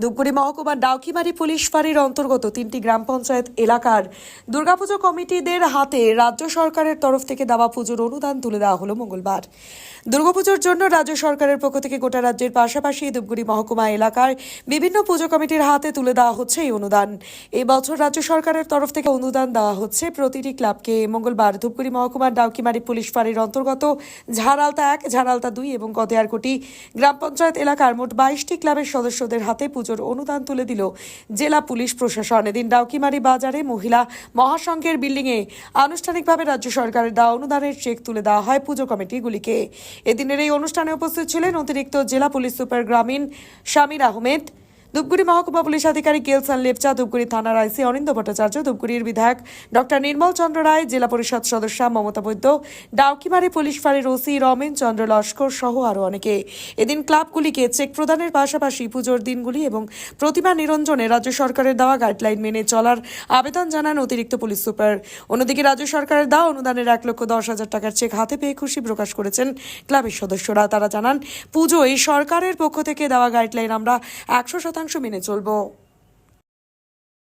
ধূপগুড়ি মহকুমার ডাউকিমারি পুলিশ ফাঁড়ির অন্তর্গত তিনটি গ্রাম পঞ্চায়েত এলাকার দুর্গাপুজো কমিটিদের হাতে রাজ্য সরকারের তরফ থেকে দেওয়া পুজোর অনুদান তুলে দেওয়া হলো মঙ্গলবার। দুর্গাপুজোর জন্য রাজ্য সরকারের পক্ষ থেকে গোটা রাজ্যের পাশাপাশি ধূপগুড়ি মহকুমা এলাকার বিভিন্ন পুজো কমিটির হাতে তুলে দেওয়া হচ্ছে এই অনুদান। এই বছর রাজ্য সরকারের তরফ থেকে অনুদান দেওয়া হচ্ছে প্রতিটি ক্লাবকে। মঙ্গলবার ধূপগুড়ি মহকুমার ডাউকিমারি পুলিশ ফাঁড়ির অন্তর্গত ঝাড়ালতা এক, ঝাড়ালতা দুই এবং কদেয়ারকুটি গ্রাম পঞ্চায়েত এলাকার মোট বাইশটি ক্লাবের সদস্যদের হাতে পুজোর অনুদান তুলে দিল জেলা পুলিশ প্রশাসন। এদিন ডাউকিমারি বাজারে মহিলা মহাসংঘের বিল্ডিং বিল্ডিংয়ে আনুষ্ঠানিকভাবে রাজ্য সরকারের দেওয়া অনুদানের চেক তুলে দেওয়া হয় পুজো কমিটিগুলিকে এদিনের এই অনুষ্ঠানে উপস্থিত ছিলেন অতিরিক্ত জেলা পুলিশ সুপার গ্রামীণ শামির আহমেদ ধূপগুড়ি মহকুমা পুলিশ আধিকারিক গেলসান লেপচা, ধূপগুড়ি থানার আইসি অনিন্দ ভট্টাচার্য, ধূপগুড়ির বিধায়ক ডক্টর নির্মল চন্দ্র রায়, জেলা পরিষদ সদস্য মমতা বৈদ্য, ডাউকিমারি পুলিশ ফাঁড়ির ওসি রমেন চন্দ্র লস্কর সহ আরও অনেকে। এদিন ক্লাবগুলিকে চেক প্রদানের পাশাপাশি পুজোর দিনগুলি এবং প্রতিমা নিরঞ্জনে রাজ্য সরকারের দেওয়া গাইডলাইন মেনে চলার আবেদন জানান অতিরিক্ত পুলিশ সুপার। অন্যদিকে রাজ্য সরকারের দেওয়া অনুদানের এক লক্ষ দশ হাজার টাকার চেক হাতে পেয়ে খুশি প্রকাশ করেছেন ক্লাবের সদস্যরা। তারা জানান, পুজোয় সরকারের পক্ষ থেকে দেওয়া গাইডলাইন আমরা একশো শতাংশ মেনে চলবো।